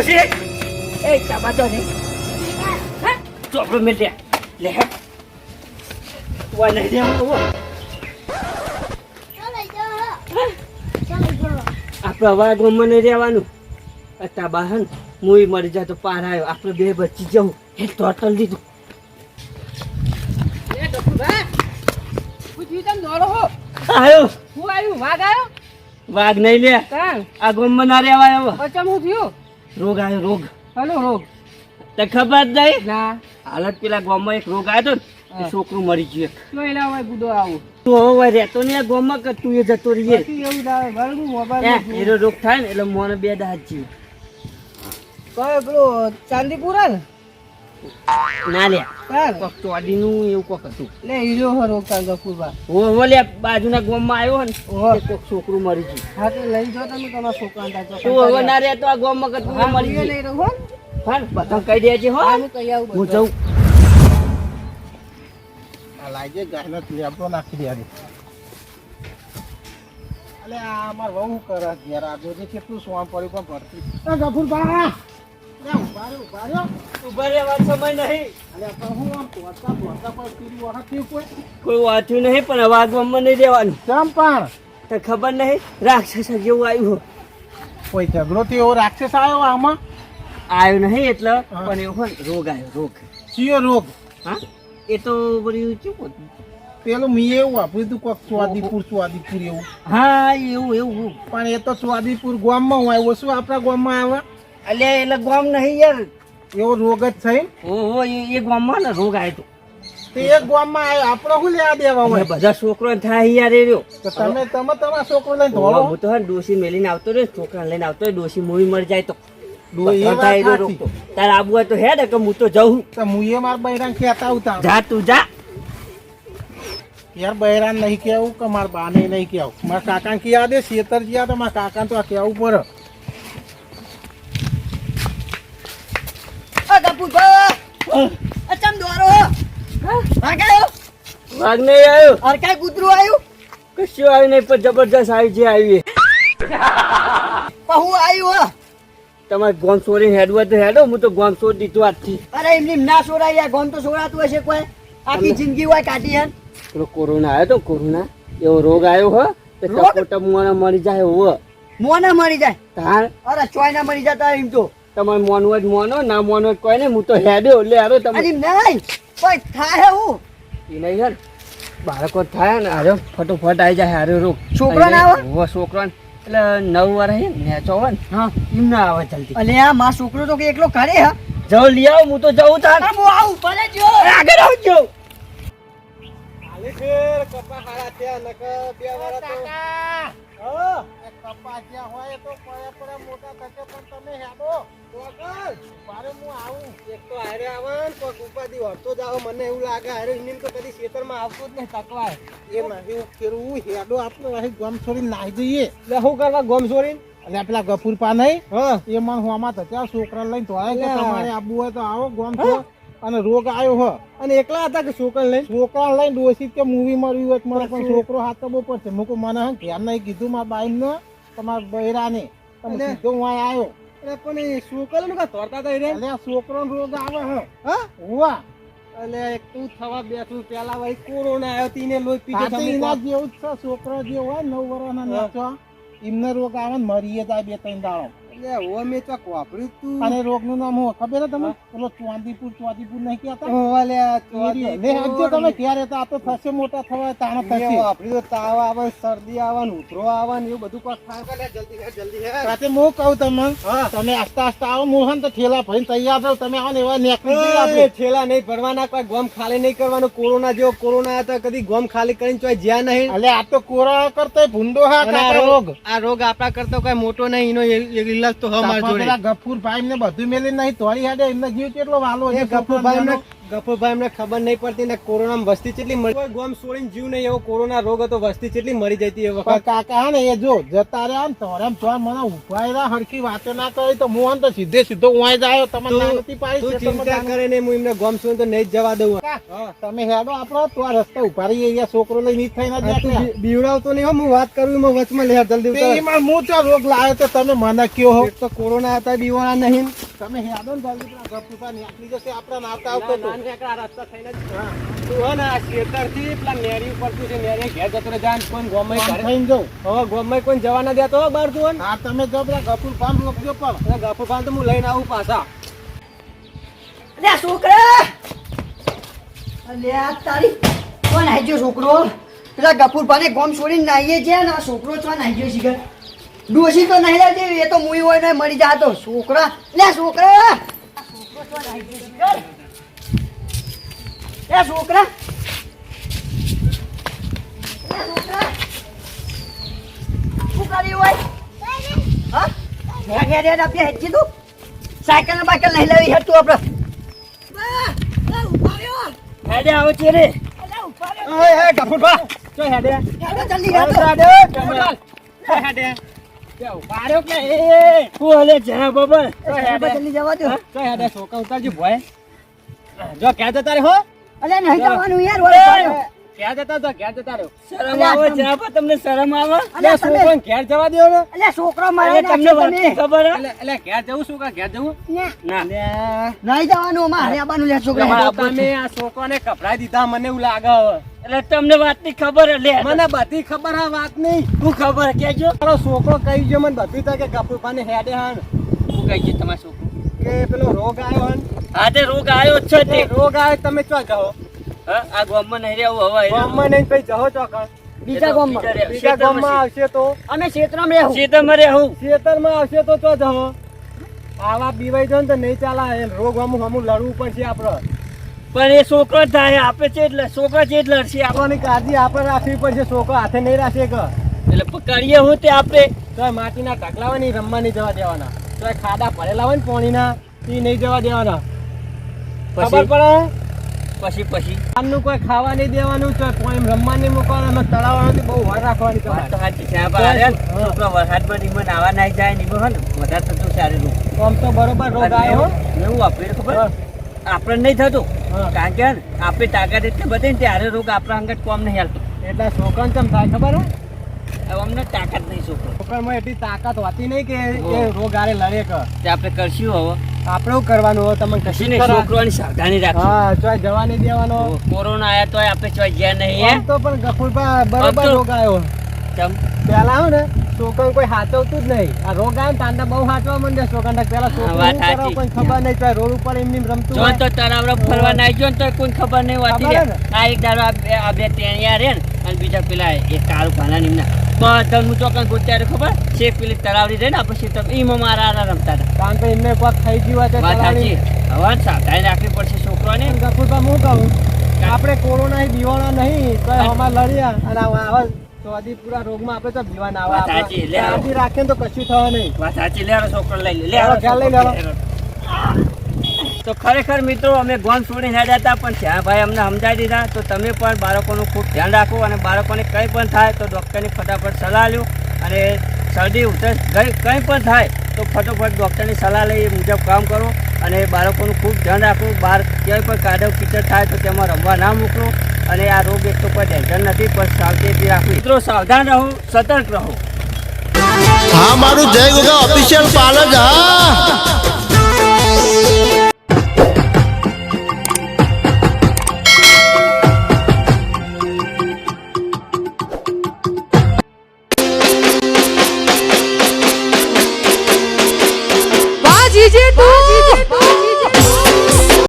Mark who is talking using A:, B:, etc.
A: ડોશી એ ને ચોપડો લે વા નહીં દે હું આપણે અવાજ ગમમાં નહીં રહેવાનું. અત્યારે બહાર મુવી મરી જાય તો પાર આવ્યો. આપણે બે બચી જવું. એ ટોટલ દીધું
B: વાઘ
A: નહીં લે.
B: કાં?
A: આ ગમમાં ના રહેવાય હવે.
B: હું થયું?
A: રોગ આવ્યો રોગ.
B: હલો રોગ.
A: તે ખબર નહીં?
B: ના.
A: હાલત પેલા ગામમાં એક રોગ આવ્યો તો. છોકરું મરી ગયું.
B: તો એના હોય આવું.
A: તો હવે રહેતો નહીં ગામમાં કે તું એ જતો રહીએ?
B: એવું થાય બરાબર મોબાઈલ
A: એનો રોગ થાય ને એટલે મોને બે દાંત જીવ.
B: કયો પેલો ચાંદીપુરા ને?
A: ના લે. કોક ચોડીનું એવું કોક હતું.
B: લે હીરો હો રોગ કાં ગફુભા
A: હો હો લે બાજુના ગામમાં આવ્યો ને
B: ઓહો.
A: કોક છોકરું મરી ગયું.
B: હા તો લઈ જાઓ તમે તમારા છોકરાને ત્યાં
A: તું હવે ના રહેતો આ ગામમાં કે તું મરી
B: મરી
A: ગયું.
B: લઈ રહું હા
A: કહી દેજે હો.
B: હું કહી આવું
A: હું જઉં.
C: આ લાગે ગાયનો લેબડો નાખી દે અરે. અલે આ અમાર વહુ કરે ઘેર આ જોજે કેટલું સોમ પડ્યું પણ ભરતી. એ કોઈ
A: કોઈ? વાંચ્યું નહીં પણ અવાજ આ નહીં
C: ચમ પણ?
A: તો ખબર નહીં રાક્ષસ જેવું આવ્યું
C: કોઈ ઝઘડો થયો રાક્ષસ આવ્યો આમાં?
A: આવ્યો નહીં એટલે. પણ એવું રોગ આવ્યો રોગ.
C: ચિયો રોગ?
A: હા? એ તો બધું હતું?
C: પેલું મેં એવું આપ્યું હતું કોક સ્વાદીપુર સ્વાદીપુર એવું.
A: હા એવું એવું.
C: પણ એ તો સ્વાદીપુર ગામમાં હું આવ્યો શું આપણા ગામમાં આવે.
A: અલ્યા એટલે ગોમ નહીં યાર.
C: એવો રોગ જ થઈ
A: ઓહો એ એ ગામમાં ને રોગ આવ્યો
C: તે. એક ગામમાં આવ્યો આપણો શું લેવા દેવા હોય?
A: બધા છોકરો થાય યાર એ રહ્યો.
C: તો તમે તમે તમારા છોકરો લઈને ધોળો
A: હું તો હે ને ડોશી મેલીને આવતો રહ્યો છોકરા લઈને આવતો રહ્યો ડોસી મૂવી મર જાય તો. તારે આબુ હોય તો હે ને કે હું તો જઉં.
C: તો એ મારા બૈરાન કહેતા આવતા
A: જા તું જા.
C: યાર બૈરાન નહીં કેવું કે મારા બાને નહીં કેવું મારા કાકા ને કહી આદે શેતર જ્યાં તો મારા કાકા તો આ કેવું પડે.
B: ગફુભા દોરો કયો
A: વાઘ નહીં આવ્યો
B: અર કાંઈ કૂતરું આવ્યું
A: કશું આવ્યું નહીં પણ જબરજસ્ત આવી છે આવી.
B: પણ હું આવ્યું હો.
A: તમારે ગોમ સોરી હેડવા તો હેડો હું તો ગોન સોર દીધું આજથી.
B: અરે એમની ના સોરાય યાર ગોમ તો સોરાતું હશે કોઈ. આખી જિંદગી હોય કાઢી હે.
A: પેલો કોરોના આવ્યો તો કોરોના. એવો રોગ આવ્યો હો. તો
B: રોગ?
A: ટપોટપ મોને મરી જાય હો
B: મોના મરી જાય?
A: તાર
B: અરે ચોય ના મરી જતા એમ તો.
A: તમારે મોનવું જ મોનો ના મોનો કોઈ ને હું તો હેડ્યો એટલે હારો તમે
B: અરે નહીં કોઈ થાય હું
A: એ નહીં યાર બાળકો થાય ને હારો ફટોફટ આવી જાય હારો રોગ
B: ના આવે?
A: હોવે, છોકરાને એટલે નવ વાર હે ને નેચો હોય ને
B: હા.
A: એમ ના આવે જલ્દી.
B: અલે આ માં છોકરો તો કે એકલો કરે હા.
A: જાવ લઈ આવ હું તો જઉં તાર
B: હું આવું ભલે જો
A: આગળ આવજો
C: ફેર કપા હારા ત્યાં નક બે વાળા તો હા. કપા જ્યાં હોય તો પડ્યા પડ્યા મોટા થશે પણ તમે હેડો. મારે હું આવું. એક તો હારે આવે ને કોઈક ઉપાધિ હોતો જ આવે. મને એવું લાગે હારે એની તો કદી ખેતરમાં આવતો જ નહીં તકવાય એ હું ફેરવું હેડો આપણે અહીં ગમ છોડીને નાહી જઈએ.
A: એટલે શું કરવા ગોમ છોડીને?
C: એટલે પેલા ગફુર પા નહીં?
A: હા.
C: એ મન હોમાં તો ત્યાં છોકરા લઈને તો કે તમારે આબુ હોય તો આવો ગોમ છો. અને રોગ આવ્યો હો.
A: અને એકલા હતા કે છોકરા લઈને?
C: છોકરા લઈને ડોસી કે મૂવી મળ્યું હોય તો મને પણ છોકરો હાથ બહુ પડશે. મૂકું મને હે ધ્યાન નહીં કીધું મારા બાઈ ને તમારા બૈરાને. તમે સીધો હું આવ્યો.
A: એટલે પણ છોકરા નું તોડતા હતા
C: એટલે આ છોકરાનો રોગ આવે હે.
A: હા?
C: હુવા
A: એટલે તું થવા બેઠું પેલા ભાઈ કોરોના આવ્યો તીને લોહી પીધો તમે
C: એના જેવું જ છે છોકરો જે હોય નવ વર્ષના નાચો. એમને રોગ આવે મરીએ જાય બે ત્રણ દાડો.
A: ઓ તો કોપરી તું.
C: અને રોગનું નામ હું ખબર તમે પેલો ચાંદીપુર ચાંદીપુર નહીં કહેતા? ઈ હજુ તમે ક્યારે તો આ તો થશે મોટા થવા તાણ થશે.
A: વાપર્યું તો તાવ આવે શરદી આવે ને ઉતરો આવે ને એવું બધું કોક થાય. જલ્દી હે જલ્દી હે.
C: સાથે હું કહું તમે તમે આસ્તા આસ્તા આવો મોહન તો ઠેલા ભરીને તૈયાર થાવ તમે આવો ને એવા નેકળી આપણે.
A: ઠેલા નહીં ભરવાના કોઈ ગોમ ખાલી નહીં કરવાનું. કોરોના જેવો કોરોના હતા કદી ગોમ ખાલી કરીને ચોય જ્યાં નહીં.
C: એટલે આ તો કોરા કરતો ભૂંડો હા
A: રોગ આ રોગ આપણા કરતો કોઈ મોટો નહીં એનો એ- તો હ જોડે.
C: પેલા ગફુર ભાઈ ને બધું મેલી નહીં તોડી હાડે એમને જીવ કેટલો વાલો છે
A: ગફુરભાઈ એમને
D: ગફુરભાઈ એમને ખબર નહીં પડતી ને કોરોના વસ્તી કેટલી મળી. કોઈ ગોમ છોડીને જીવ નહીં એવો કોરોના રોગ હતો વસ્તી કેટલી મરી જતી એ વખત.
C: કાકા ને એ જો જતા રહ્યા ને આમ તો મને ઉભાયેલા હરખી વાતો ના કરી તો હું આમ તો સીધે સીધો ઉવાઈ જાય તમે
D: તું-
C: નાનતી પાડી
D: તું ચિંતા કરે ને હું એમને ગોમ છું તો નહીં જવા દઉં.
C: તમે હેડો આપણો તો આ રસ્તા ઊભા રહી અહીંયા છોકરો લઈ નહીં થઈને જ
D: આ તું
C: નીકળ્યા.
D: બી- બીવડાવતો નહીં હો હું વાત કરું એમાં વચમાં લે જલ્દી
C: એમાં હું તો રોગ લાવ્યો તો તમે મને કયો હો?
D: તો કોરોના હતા બીવાણા નહીં.
C: તમે હેડો ને જલ્દી ગપુપા નીકળી જશે આપણા નાવતા આવતો તો.
D: હા. તું હે ને આ ખેતરથી પેલા નેરી ઉપર છે નેરી ઘેર જતો રહે જાન કોઈ ગોમમાં ઘરે?
C: થઈને જાઉં.
D: હવે ગોમમાં કોઈ જવા ના દેતો બહાર તું હા
C: તમે જો પેલા ગપુરભાઈ ને રોકજો પણ
D: એટલે ગફુરભાઈ તો હું લઈને આવું પાછા.
B: અલ્યા છોકરા! અલ્યા તારી કોણ આવી છોકરો? પેલા ગફુરભાને ગોમ છોડીને નાહીએ છે ને આ છોકરો છો નાહી ગયો શીખર ડોસી તો નહીં લાવતી એ તો મુઈ હોય ને મરી જાતો છોકરા લે છોકરા! છોકરો છો નાહી ગયો શીખર એ છોકરા એ છોકરા શું કર્યું હોય હા હેડ હેડ હેડ આપણે હેડ છોકરા. સાયકલ બાયકલ નહીં લાવી હેડ તું આપણે.
A: હેડે આવો છે રે.
D: એ જો ક્યાં જતા રે હો.
B: અલ્યા નહીં જવાનું યાર વળી પાડ્યો.
D: ક્યાં જતા તો ક્યાં જતા રહ્યો
A: શરમ આવે જરા તમને શરમ આવે?
D: અલ્યા
B: અલ્યા
D: ઘેર જવા દો ને
B: અલ્યા છોકરો મારે
A: તમને વાત ખબર હે?
D: ઘેર જવું શું કા ઘેર જવું?
A: ના.
B: નહીં જવાનું અમારે આવવાનું લે છોકરા.
D: તમે આ છોકરાને કપડાઈ દીધા મને એવું લાગે હવે.
A: એટલે તમને વાતની ખબર એટલે
D: મને બધી ખબર આ વાત નહીં.
A: તું ખબર કેજો
D: તારો છોકરો કહી ગયો મને બધું થાય કે ગફુરભાને હેડે હાન
A: શું કહી ગયો તમારો છોકરો.
D: કે પેલો રોગ આવ્યો હન.
A: તે રોગ આવ્યો જ છે
D: રોગ આવ્યો તમે ચો જાઓ?
A: હા, આ ગામમાં નહીં રહેવું હવે
D: ગામમાં નહીં ભાઈ જાઓ ચોકન
B: બીજા ગામમાં.
A: બીજા
D: ગામમાં આવશે તો?
B: અમે ક્ષેત્રમાં રહેવું.
A: ક્ષેત્રમાં રહેવું.
D: ક્ષેત્રમાં આવશે તો ચો જાઓ? આવા બીવાઈ જાય ને તો નહીં ચાલે એ રોગ અમુક અમુક લડવું પડશે આપણે.
A: પણ એ છોકરો જ થાય આપે છે એટલે છોકરા છે એટલે લડશે આપણે
D: છોકરાની કાળજી આપણે રાખવી પડશે. છોકરો હાથે નહીં રાખે કે.
A: એટલે કરીએ હું તે આપણે
D: તો માટીના ઢગલા હોય ને ઈ રમવા નહીં જવા દેવાના. તો ખાડા પડેલા હોય ને પાણીના એ નહીં જવા દેવાના. ખબર
A: પછી
D: પડે?
A: પછી પછી.
D: આમનું કોઈ ખાવા નહીં દેવાનું તો કોઈ રમવા નહીં મૂકવાનું અમે તળાવવાનું બહુ વાર રાખવાની
A: વાત તો સાચી છે આપણે છોકરો વરસાદમાં નિમન આવા નાઈ જાય નિમન હોય ને વધારે થતું સારું
D: આમ તો બરોબર રોગ આવ્યો.
A: એવું આપણે ખબર? આપણને નહીં થતું. કારણ કે આપણે તાકાત એટલી બધી ને ત્યારે રોગ આપણા અંગત કોમ નહીં હાલતો.
D: એટલે છોકરાને કેમ થાય ખબર હે?
A: અમને તાકાત નહીં છોકરો.
D: છોકરામાં એટલી તાકાત હોતી નહીં કે એ રોગ આરે લડે કે.
A: આપણે કરશું હવે.
D: આપણે કરવાનો હોય
A: કશી
D: ને
A: છોકરોની સાવધાની રાખો
D: હા ચોય જવા નહીં દેવાનો
A: કોરોના આયા તોય આપણે ચોય ગયા નહીં
D: તો પણ ગફુરભા બરોબર રોગ આવ્યો
A: ચમ.
D: પેલા આવ ને છોકરો કોઈ હાચવતું જ નહીં. આ રોગ આવ્યો તાંડા બહુ હાચવા માંડે છોકરાને. પેલા છોકરો. કોઈ ખબર નહીં તો રોડ ઉપર એમની એમ રમતું
A: જો
D: હોય.
A: તો તરાવરો ફરવા ના ગયો ને તો કોઈ ખબર નહીં હોતી આ એક દાડો આ બે આ રે ને અને બીજા પેલા એક કાળું ભાના નિમના બધા હું ચોકન ગોત્યારે ખબર? છે પેલી તળાવડી રે ને શેતર ઈમાં મારા આરા રમતા હતા.
D: કારણ કે એમને કોક થઈ ગયું હોય તો
A: વાત. સાચી. હવે સાવધાની રાખવી પડશે છોકરાને.
D: પણ હું કહું. આપણે કોરોના બીવાના નહીં તો હમણાં લડ્યા અને આવા ચોથી પૂરા રોગમાં આપણે તો આવા
A: વાત સાચી, લે
D: ને તો કશું થવા નહીં.
A: વાત સાચી લે છોકરો લઈ લે.
D: ખ્યાલ લઈ
A: છોકરો,
D: લેલો.
A: લે. તો ખરેખર મિત્રો, અમે ગોન છોડીને હેડ્યા હતા, પણ ત્યાં ભાઈ અમને સમજાવી દીધા. તો તમે પણ બાળકોનું ખૂબ ધ્યાન રાખો અને બાળકોને કંઈ પણ થાય તો ડૉક્ટરની ફટાફટ સલાહ લો અને શરદી, ઉધરસ કંઈ કંઈ પણ થાય તો ફટોફટ ડૉક્ટરની સલાહ લઈ એ મુજબ કામ કરો. અને બાળકોનું ખૂબ ધ્યાન રાખો. બહાર ક્યાંય પણ કાદવ કીચડ થાય તો તેમાં રમવા ના મોકલો. અને આ રોગ એક તો કોઈ ટેન્શન નથી, પણ સાવચેતી રાખવી. મિત્રો, સાવધાન રહો, સતર્ક રહો.
E: હા, મારું જય ગોગા ઓફિશિયલ પાર્લર હા.